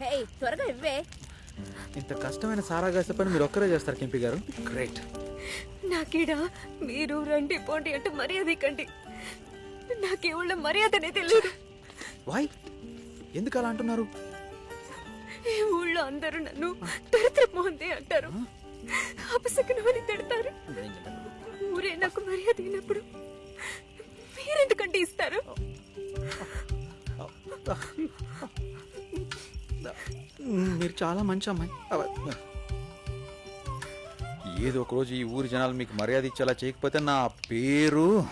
హే త్వరగా ఇవ్వే. ఇంత కష్టమైన సారా గాసే పని మీరు ఒక్కరే చేస్తారు కెంపి గారు. గ్రేట్ నాకీడ మీరు రండి పోండి అంటే మర్యాద ఇకండి నాకే ఊళ్ళో మర్యాదనే తెలియదు వాయ్ ఎందుకు అలా అంటున్నారు? ఈ ఊళ్ళో అందరూ నన్ను దరిద్ర మోహంది అంటారు. అపశకునం అని తిడతారు. ఊరే నాకు మర్యాద అయినప్పుడు మీరెందుకంటే ఇస్తారు? మీరు చాలా మంచి అమ్మాయి. ఏదో ఒక రోజు ఈ ఊరి జనాలు మీకు మర్యాద ఇచ్చేలా చేయకపోతే నా పేరు?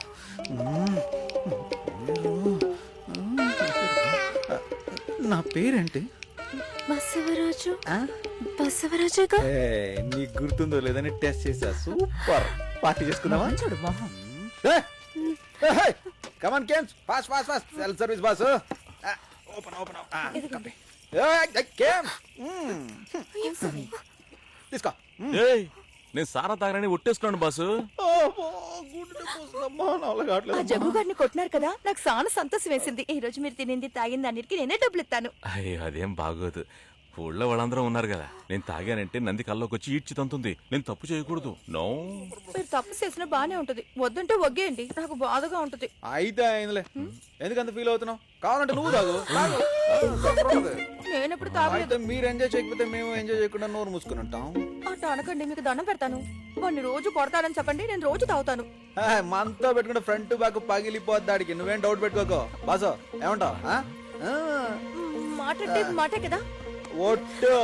నా పేరేంటి? బసవరాజు. ఏ, నీకు గుర్తుందో లేదని టెస్ట్ చేసా సూపర్. పార్టీ చేసుకుందామా? చూడు come on games. Fast fast fast. Cell service boss. Open open games తీసుకో ఏయ్ నేను సారా తాగనని ఒట్టేసుకున్నాను బాసు. ఆ జగ్గు గారిని కొట్టినారు కదా నాకు చాలా సంతోషం వేసింది. ఈ రోజు మీరు తినింది తాగింది అన్నిటికీ నేనే డబ్బులు ఇస్తాను అయ్యో అదేం బాగోదు. ఊళ్ళో వాళ్ళందరూ ఉన్నారు కదా. నేను తాగానంటే నంది కల్లోకి వచ్చి ఈడ్చి తంతుంది. నేను తప్పు చేయకూడదు. నో. మీరు తప్పు చేసినా బానే ఉంటది. వద్దంటే వగ్గేయండి. నాకు బాధగా ఉంటది. అయితే అయిందిలే. ఎందుకంత ఫీల్ అవుతున్నావు? కావాలంటే నువ్వు తాగు. తాగు. నేను ఎప్పుడు తాగలేదు మీరు ఎంజాయ్ చేయకపోతే మేము ఎంజాయ్ చేయకుండా నోరు మూసుకుని ఉంటాం. అట్ట అనకండి మీకు దండం పెడతాను. వాడిని రోజు కొడతానని చెప్పండి నేను రోజు తాగుతాను. ఆ, మనతో పెట్టుకుంటే ఫ్రంట్ బ్యాక్ పగిలిపోద్దాడికి నువ్వేం డౌట్ పెట్టుకోకో. బాసో ఏమంటావు? ఆ? ఆ, మ్, మాట అంటే మాటే కదా. ఒట్టు.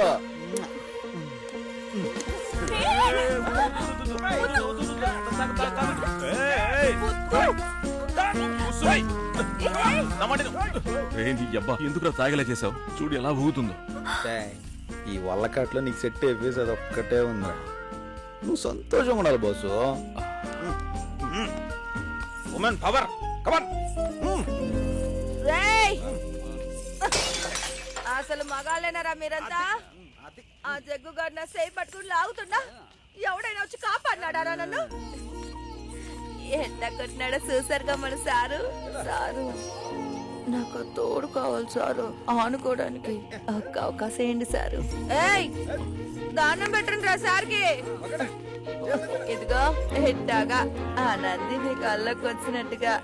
ఎందుకు తాగలే చేసావు? చూడు ఎలా ఊగుతుందో. ఈ వల్లకాట్లో నీకు సెట్ అయిపోయేసి అది ఒక్కటే ఉందా నువ్వు సంతోషంగా ఉండాలి బాసు. Women power. కమన్. అసలు మగాలేనారా మీరంతా? ఆ జగ్గు గారు నా సేయి పట్టుకుని లాగుతున్నా. ఎవడైనా వచ్చి కాపాడినాడా నన్ను? ఎంత కొట్టినాడో చూసారుగా మన సారు? సారు నాకు తోడు కావాలి సారు. ఆనుకోవడానికి ఒక్క అవకాశం ఏంటి సారు? ఏయ్ దానం పెట్టండి రా సార్కి. ఇదిగో ఎట్టాగా ఆ నంది మీ కళ్ళకు వచ్చినట్టుగా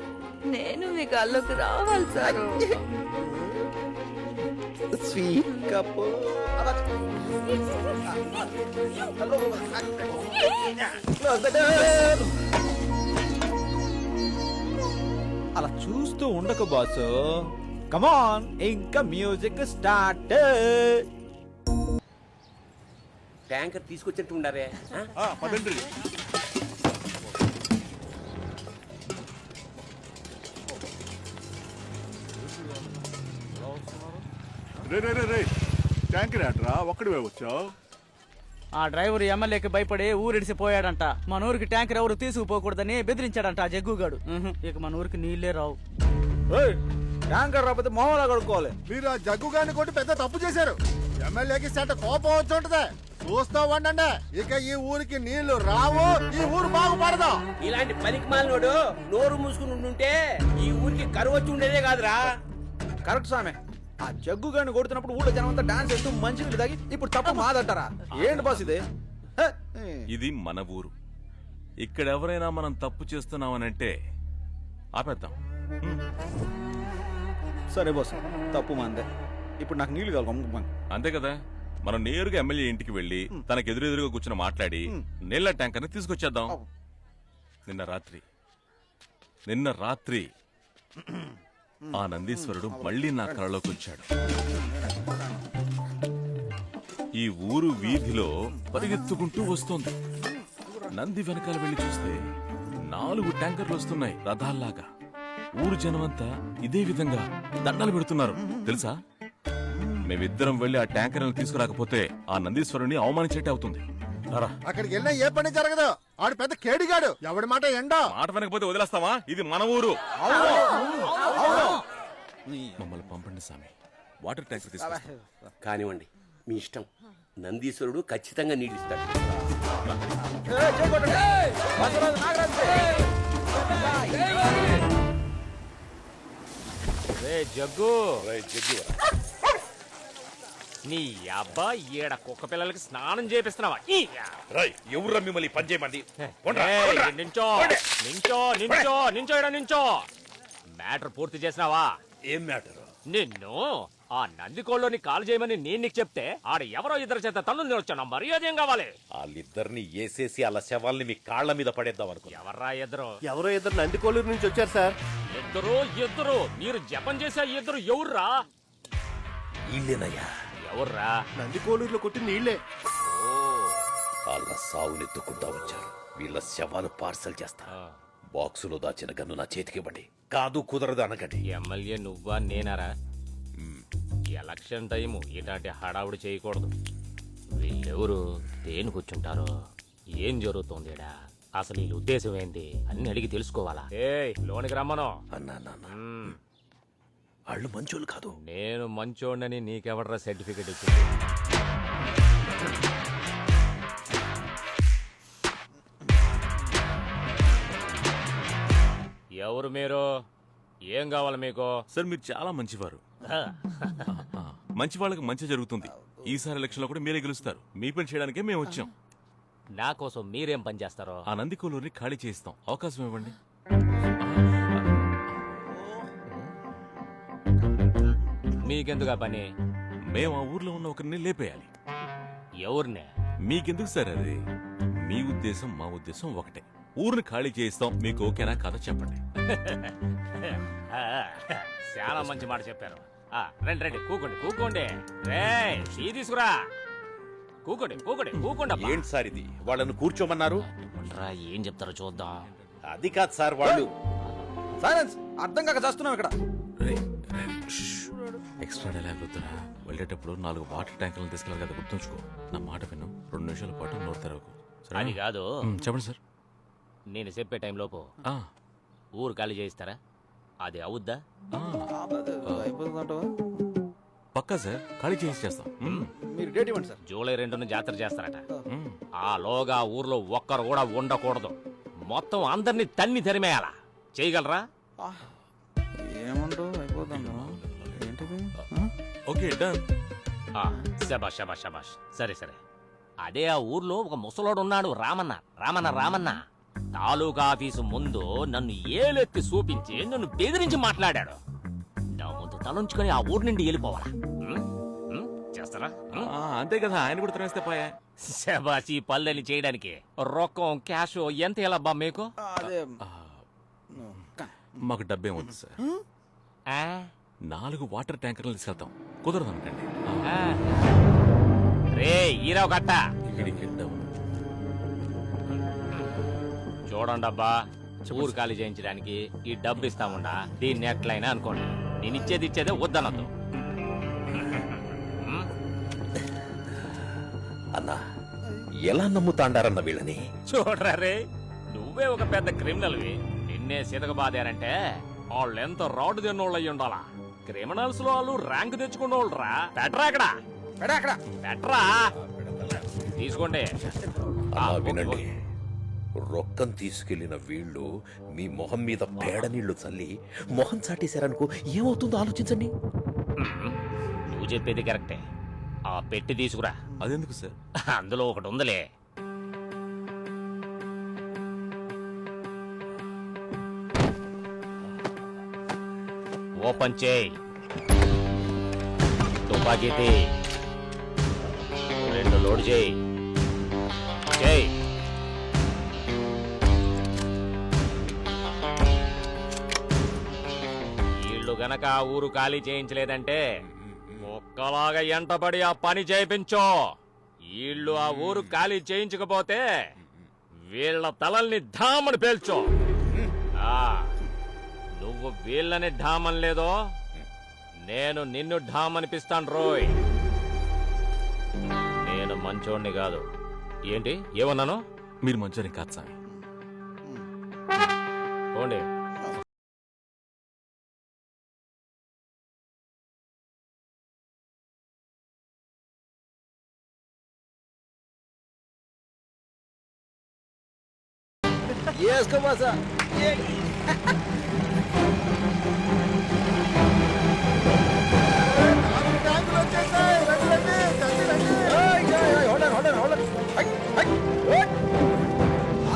నేను మీ కళ్ళకు రావాలి సారు. స్వీట్ కప్ అలా చూస్తూ ఉండకు బాసు కమాన్ ఇంకా మ్యూజిక్ స్టార్ట్ ట్యాంకర్ తీసుకొచ్చినట్టు ఉండారే ఆ? రే రే రే రే. ట్యాంకర్ ఆటరా ఒక్కడివే వచ్చావు? ఆ డ్రైవర్ ఎమ్మెల్యేకి భయపడి ఊరిడిసిపోయాడంట మన ఊరికి ట్యాంకర్ ఎవరు తీసుకుపోకూడదని బెదిరించాడంట ఆ జగ్గుగాడు ఉహు, ఇక మన ఊరికి నీళ్ళే రావు. ట్యాంకర్ రాకపోతే మొహంలా కడుక్కోవాలి. మీరు ఆ జగ్గు గారిని కొట్టి పెద్ద తప్పు చేశారు. ఎమ్మెల్యేకి సెట కోపం వచ్చి ఉంటది చూస్తా ఉండండి. ఇక ఈ ఊరికి నీళ్ళు రావు ఈ ఊరు బాగుపడదు. ఇలాంటి పనికి మాలినోడు నోరు మూసుకుని ఉండుంటే ఈ ఊరికి కరువు వచ్చి ఉండేదే కాదురా. కరెక్ట్ సామె ఆ జగ్గు గారిని కొడుతున్నప్పుడు ఊళ్ళో జనం అంతా డాన్స్ చేస్తూ మంచి నీళ్ళు తాగి ఇప్పుడు తప్పు మాదంటారా? ఏంటి బాస్ ఇది? హే, ఇది మన ఊరు. ఇక్కడ ఎవరైనా మనం తప్పు చేస్తున్నామనంటే ఆపేద్దాం. సరే బాస్ తప్పు మాందే. ఇప్పుడు నాకు నీళ్ళు కావాలి అంతే కదా? మనం నేరుగా ఎమ్మెల్యే ఇంటికి వెళ్ళి తనకు ఎదురెదురుగా కూర్చుని మాట్లాడి నీళ్ళ ట్యాంకర్ని తీసుకొచ్చేద్దాం. నిన్న రాత్రి. నిన్న రాత్రి. ఆ నందీశ్వరుడు మళ్ళీ నా కళలోకి వచ్చాడు ఈ ఊరు వీధిలో పరిగెత్తుకుంటూ వస్తోంది. నంది వెనకాల వెళ్ళి చూస్తే నాలుగు ట్యాంకర్లు వస్తున్నాయి రథాల్లాగా. ఊరు జనమంతా ఇదే విధంగా దండలు పెడుతున్నారు. తెలుసా? మేమిద్దరం వెళ్ళి ఆ ట్యాంకర్లను తీసుకురాకపోతే ఆ నందీశ్వరుని అవమానించేట్టే అవుతుంది. అక్కడికి వెళ్ళినా ఏ పని జరగదు. ఆడు పెద్ద కేడిగాడు. ఎవడి మాట ఎండో మాట వెనకపోతే వదిలేస్తావా? ఇది మన ఊరు. మమ్మల్ని పంపండి స్వామి వాటర్ ట్యాంకర్ తీసుకొస్తాం. కానివ్వండి మీ ఇష్టం. నందీశ్వరుడు ఖచ్చితంగా నీడిస్తాడు రే జగ్గు. నీ అబ్బా ఈడ కుక్క పిల్లలకి స్నానం చేపిస్తున్నావా? ఈ! ఎవరు మిమ్మల్ని పని చేయమంది? ఏయ్, నించో నించో నించో నించో ఈడ నించో. మ్యాటర్ పూర్తి చేసినావా? ఏం మ్యాటర్? నిన్ను ఆ నందికోళ్ళని కాల్ చేయమని నేను నీకు చెప్తే ఆడ ఎవరో ఇద్దరు చేత తల్లు నిలొచ్చాను మర్యాద ఏం కావాలి? వాళ్ళిద్దరిని వేసేసి అలా శవాల్ని మీ కాళ్ళ మీద పడేద్దాం అనుకున్నా. ఎవర్రా ఇద్దరు ఎవరో ఇద్దరు నందికోలూరు నుంచి వచ్చారు సార్. ఇద్దరు ఇద్దరు మీరు జపం చేసే ఇద్దరు ఎవర్రా? ఇల్లేనయ్యా ఎవర్రా? నందికోలూరులో కొట్టిన నీళ్ళే. వాళ్ళ సావునెత్తుకుంటా వచ్చారు. వీళ్ళ శవాలు పార్సల్ చేస్తా. బాక్సులో దాచిన గన్ను నా చేతికి ఇవ్వండి. కాదు కుదరదు అనకండి. ఎమ్మెల్యే నువ్వా నేనారా? Election time. ఇలాంటి హడావుడి చేయకూడదు. వీళ్ళెవరు? దేని కూర్చుంటారో? ఏం జరుగుతోంది? అసలు వీళ్ళ ఉద్దేశం ఏంటి అన్ని అడిగి తెలుసుకోవాలా? ఏ లోనికి రమ్మను. అన్నా. వాళ్ళు మంచోళ్ళు కాదు. నేను మంచోడని నీకెవడరా సర్టిఫికెట్ ఇచ్చింది? ఎవరు మీరు? ఏం కావాలి మీకు? సార్ మీరు చాలా మంచివారు. మంచి వాళ్ళకి మంచి జరుగుతుంది. ఈసారి ఎలక్షన్లో కూడా మీరే గెలుస్తారు. మీ పని చేయడానికే మేము వచ్చాం. నా కోసం మీరేం పని చేస్తారో? ఆ నందికోలూరిని ఖాళీ చేయిస్తాం. అవకాశం ఇవ్వండి. మీకెందుకు ఆ పని? మేము ఆ ఊర్లో ఉన్న ఒకరిని లేపేయాలి. ఎవరినే? మీకెందుకు సార్ అది? మీ ఉద్దేశం మా ఉద్దేశం ఒకటే. ఊరిని ఖాళీ చేయిస్తాం మీకు ఓకేనా కథ చెప్పండి. చాలా మంచి మాట చెప్పారు. ఆ, రండి రండి కూకోండి కూకోండి. రే టీ తీసుకురా. కూకోండి కూకోండి కూకోండి అబ్బా. ఏంటి సార్ ఇది? వాళ్ళను కూర్చోమన్నారు? ఉండరా, ఏం చెప్తారో చూద్దాం. అది కాదు సార్ వాళ్ళు. సైలెన్స్ అర్థం కాక చేస్తున్నాం ఇక్కడ. ఎక్స్ట్రా డైలాగ్ వద్దురా. వెళ్ళేటప్పుడు నాలుగు వాటర్ ట్యాంకులను తీసుకెళ్ళాలి కదా గుర్తుంచుకో. నా మాట విను. రెండు నిమిషాల పాటు నోరు తెరవకు. సరేనా? అది కాదు. చెప్పండి సార్. నేను చెప్పే టైంలోపు ఆ, ఊరు ఖాళీ చేయిస్తారా? అది అవుద్దా? ఆ, అయిపోతుందంటవా పక్కా సార్ ఖాళీ చేసి చేస్తాం. మీరు డేట్ ఇవ్వండి సార్. జూలై రెండున జాతర చేస్తారట. ఉమ్. ఆ లోగా ఊర్లో ఒక్కరు కూడా ఉండకూడదు. మొత్తం అందరినీ తన్ని తరిమేయాలా? చేయగలరా? ఓకే డన్ ఆ, శబాష్ శబాష్ శబాష్ సరే సరే. అదే ఆ ఊర్లో ఒక ముసలోడు ఉన్నాడు రామన్న. రామన్న రామన్న. తాలూకా ఆఫీసు ముందు నన్ను ఏలెత్తి చూపించి నన్ను బెదిరించి మాట్లాడాడు. నా ముందు తలంచుకొని ఆ ఊరు నుండి వెళ్ళిపోవాలా? చేస్తారా? ఆ, అంతే కదా ఆయన కూడా తినేస్తే పోయా. శబాష్ ఈ పల్లెని చేయడానికి రొక్కం క్యాష్ ఎంత ఎలా బా మీకు? అదే. ఆ, మాకు డబ్బేం వద్దు సార్. ఆ? నాలుగు వాటర్ ట్యాంకర్లు తీసుకెళ్తాం కుదరదు అనకండి ఆ. రే ఈరావు కట్ట. ఇక్కడికి చూడండి అబ్బా ఊరు ఖాళీ చేయించడానికి ఈ డబ్బు ఇస్తాముండా. దీన్ని ఎట్లయినా అనుకోండి. నేను ఇచ్చేది ఇచ్చేదే వద్దనద్దు. అన్నా ఎలా నమ్ముతాండారన్న వీళ్ళని? చూడరా రే నువ్వే ఒక పెద్ద క్రిమినల్వి. నిన్నే సితక బాదారంటే వాళ్ళు ఎంత రాడు తిన్నోళ్ళు అయ్యి ఉండాలా క్రిమినల్స్లో వాళ్ళు ర్యాంక్ తెచ్చుకున్న వాళ్ళు రా పెట్టరా అక్కడ? అక్కడ పెట్టరా తీసుకోండి ఆ, అలా ఓకే, వినండి. ఓకే. రొక్కం తీసుకెళ్ళిన వీళ్ళు మీ మొహం మీద పేడ నీళ్ళు చల్లి మొహం చాటేశారనుకో ఏమవుతుందో ఆలోచించండి. నువ్వు చెప్పేది కరెక్టే. ఆ పెట్టి తీసుకురా. అదెందుకు సార్? అందులో ఒకటి ఉందిలే. ఓపెన్ చేయి. తుపాకీ తీ. రెండు లోడ్ చేయి. చేయి. వీళ్ళు గనక ఆ ఊరు ఖాళీ చేయించలేదంటే ఒక్కలాగా ఎంటబడి ఆ పని చేయించో. వీళ్ళు ఆ ఊరు ఖాళీ చేయించకపోతే వీళ్ళ తలల్ని ఢామని పేల్చో. ఆ, నువ్వు వీళ్ళని ఢామన్ లేదో నేను నిన్ను ఢామనిపిస్తాను రోయ్. నేను మంచోణ్ణి కాదు. ఏంటి? ఏమన్నాను? మీరు మంచోని కాదు స్వామి పోండి.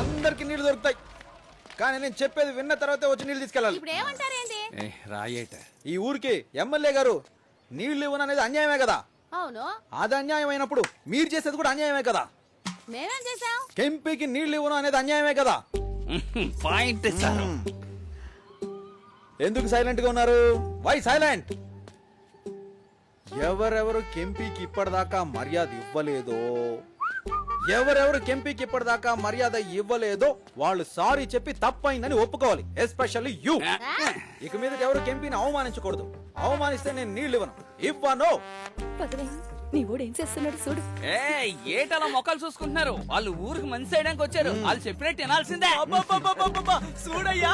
అందరికి నీళ్ళు దొరుకుతాయి. కానీ నేను చెప్పేది విన్న తర్వాత వచ్చి నీళ్ళు తీసుకెళ్ళాలి. రాయేట. ఈ ఊరికి ఎమ్మెల్యే గారు నీళ్ళు ఇవ్వను అనేది అన్యాయమే కదా? అవును. అది అన్యాయం అయినప్పుడు మీరు చేసేది కూడా అన్యాయమే కదా? మేమేం కెంపీకి నీళ్ళు ఇవ్వను అనేది అన్యాయమే కదా? Point sir. ఎందుకు సైలెంట్గా ఉన్నారు? వై సైలెంట్ ఎవరెవరు కెంపీకి ఇప్పటిదాకా మర్యాద ఇవ్వలేదో ఎవరెవరు కెంపీకి ఇప్పటిదాకా మర్యాద ఇవ్వలేదో వాళ్ళు సారీ చెప్పి తప్పైందని ఒప్పుకోవాలి ఎస్పెషల్లీ యూ ఇక మీద ఎవరు కెంపీని అవమానించకూడదు. అవమానిస్తే నేను నీళ్ళు ఇవ్వను. ఇవ్వను. నీ ఓడు ఏం చేస్తున్నాడు చూడు. ఏ ఏటలా మొక్కలు చూసుకుంటున్నారు? వాళ్ళు ఊరికి మంచి చేయడానికి వచ్చారు. వాళ్ళు చెప్పినట్టు వినాల్సిందే. చూడయ్యా.